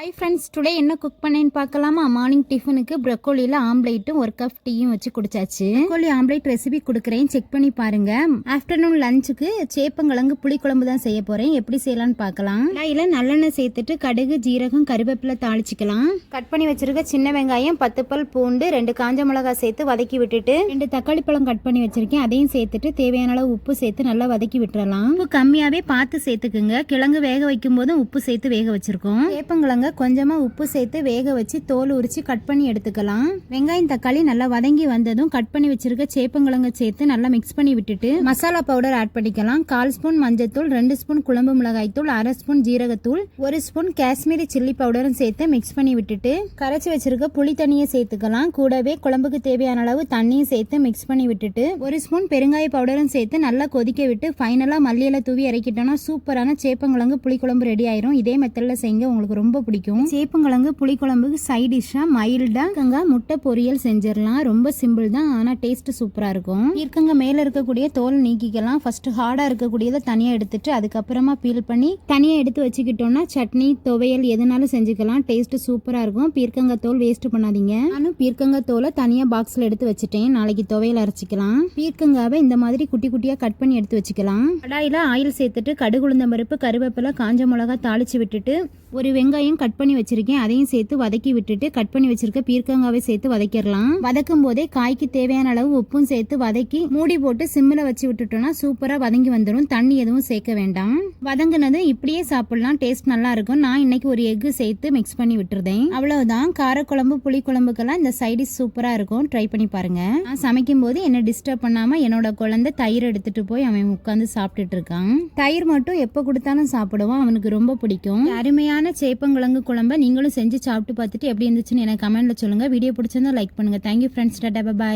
High friends today என்ன cook பண்ணேன்னு பார்க்கலாமா? மார்னிங் டிஃபனுக்கு ப்ரொக்கோலியில் ஆம்லேட்டும் ஒரு கப் டீயும் வச்சு குடிச்சாச்சு. ப்ரொக்கோலி ஆம்லேட் ரெசிபி கொடுக்குறேன். செக் பண்ணி பாருங்க. ஆஃப்டர்நூன் லஞ்சுக்கு சேப்பங்கிழங்கு புளிக்குழம்பு தான் செய்ய போறேன். எப்படி செய்யலாம்னு பார்க்கலாம். இதில் நல்லெண்ணெய் சேர்த்துட்டு கடுகு ஜீரகம் கருவேப்பிலை தாளிச்சிக்கலாம். கட் பண்ணி வச்சிருக்க சின்ன வெங்காயம் பத்து பல் பூண்டு ரெண்டு காஞ்ச மிளகாய் சேர்த்து வதக்கி விட்டுட்டு ரெண்டு தக்காளி பழம் கட் பண்ணி வச்சிருக்கேன். அதையும் சேர்த்துட்டு தேவையான அளவு உப்பு சேர்த்து நல்லா வதக்கி விட்டுறலாம். உப்பு கம்மியாவே பார்த்து சேர்த்துக்குங்க. கிழங்கு வேக வைக்கும் போதும் உப்பு சேர்த்து வேக வச்சிருக்கோம். சேப்பங்கிழங்கு கொஞ்சமா உப்பு சேர்த்து வேக வச்சு தோல் உரிச்சு கட் பண்ணி எடுத்துக்கலாம். வெங்காயம் தக்காளி நல்லா வதங்கி வந்ததும் கட் பண்ணி வச்சிருக்க சேப்பங்கிழங்க சேர்த்து நல்லா மிக்ஸ் பண்ணி விட்டுட்டு மசாலா பவுடர் ஆட் பண்ணிக்கலாம். கால் ஸ்பூன் மஞ்சத்தூள் ரெண்டு ஸ்பூன் குழம்பு மிளகாய் தூள் அரை ஸ்பூன் ஜீரகத்தூள் ஒரு ஸ்பூன் காஷ்மீரி சில்லி பவுடரும் சேர்த்து மிக்ஸ் பண்ணி விட்டுட்டு கரைச்சி வச்சிருக்க புளி தண்ணியை சேர்த்துக்கலாம். கூடவே குழம்புக்கு தேவையான அளவு தண்ணியும் சேர்த்து மிக்ஸ் பண்ணி விட்டுட்டு ஒரு ஸ்பூன் பெருங்காய பவுடரும் சேர்த்து நல்லா கொதிக்க விட்டு ஃபைனலாக மல்லியில தூவி இறக்கிட்டோம்னா சூப்பரான சேப்பங்கிழங்கு புளிக்குழம்பு ரெடி ஆயிரும். இதே மெத்தடில் செய்யுங்க. உங்களுக்கு ரொம்ப பிடிக்கும். சேப்பங்கிழங்கு புளிக்குழம்புக்கு சைட் டிஷ்ஷாக மைல்டாக முட்டை பொரியல் செஞ்சிடலாம். ரொம்ப சிம்பிள் தான் ஆனால் டேஸ்ட் சூப்பராக இருக்கும். இருக்கங்க மேலே இருக்கக்கூடிய தோல் நீக்கிக்கலாம். ஃபர்ஸ்ட் ஹார்டாக இருக்கக்கூடியதை தனியாக எடுத்துட்டு அதுக்கப்புறமா பீல் பண்ணி தனியாக எடுத்து வச்சுக்கிட்டோம்னா சட்னி துவையல் எதுனாலும் செஞ்சுக்கலாம். டேஸ்ட் சூப்பராக இருக்கும். பீர்க்கங்க தோல் வேஸ்ட் பண்ணாதீங்க. நானும் பீர்க்கங்க தோலை தனியாக பாக்ஸில் எடுத்து வச்சுட்டேன். நாளைக்கு துவையல் அரைச்சிக்கலாம். பீர்க்கங்காவை இந்த மாதிரி குட்டி குட்டியாக கட் பண்ணி எடுத்து வச்சுக்கலாம். கடாயில் ஆயில் சேர்த்துட்டு கடுகு பருப்பு கருவேப்பிலை காஞ்ச மிளகா தாளிச்சு விட்டுட்டு ஒரு வெங்காயம் கட் பண்ணி வச்சிருக்கேன். அதையும் சேர்த்து வதக்கி விட்டுட்டு கட் பண்ணி வச்சிருக்க பீர்க்கங்காவை சேர்த்து வதக்கிடலாம். வதக்கும் போதே காய்க்கு தேவையான அளவு உப்பும் சேர்த்து வதக்கி மூடி போட்டு சிம்மில் வச்சு விட்டுட்டோம்னா சூப்பராக வதங்கி வந்துடும் தண்ணி எதுவும் சேர்க்க வேண்டாம். வதங்கினது இப்படியே சாப்பிடலாம். டேஸ்ட் நல்லா இருக்கும். நான் இன்னைக்கு ஒரு எக்கு சேர்த்து மிக்ஸ் பண்ணி விட்டுருந்தேன். அவ்வளவுதான். காரக்குழம்பு புளி குழம்புக்கெல்லாம் இந்த சைடிஷ் சூப்பராக இருக்கும். ட்ரை பண்ணி பாருங்க. நான் சமைக்கும் போது என்ன டிஸ்டர்ப் பண்ணாம என்னோட குழந்தை தயிர் எடுத்துட்டு போய் அவன் உட்காந்து சாப்பிட்டுட்டு இருக்கான். தயிர் மட்டும் எப்போ கொடுத்தாலும் சாப்பிடுவான். அவனுக்கு ரொம்ப பிடிக்கும். அருமையான சேப்பங்கிழங்கு குழம்பை நீங்களும் செஞ்சு சாப்பிட்டு பார்த்துட்டு எப்படி இருந்துச்சுன்னு எனக்கு கமெண்ட்ல சொல்லுங்க. வீடியோ பிடிச்சிருந்தா லைக் பண்ணுங்க. தேங்க்யூ ஃப்ரெண்ட்ஸ் டாட்டா பாய்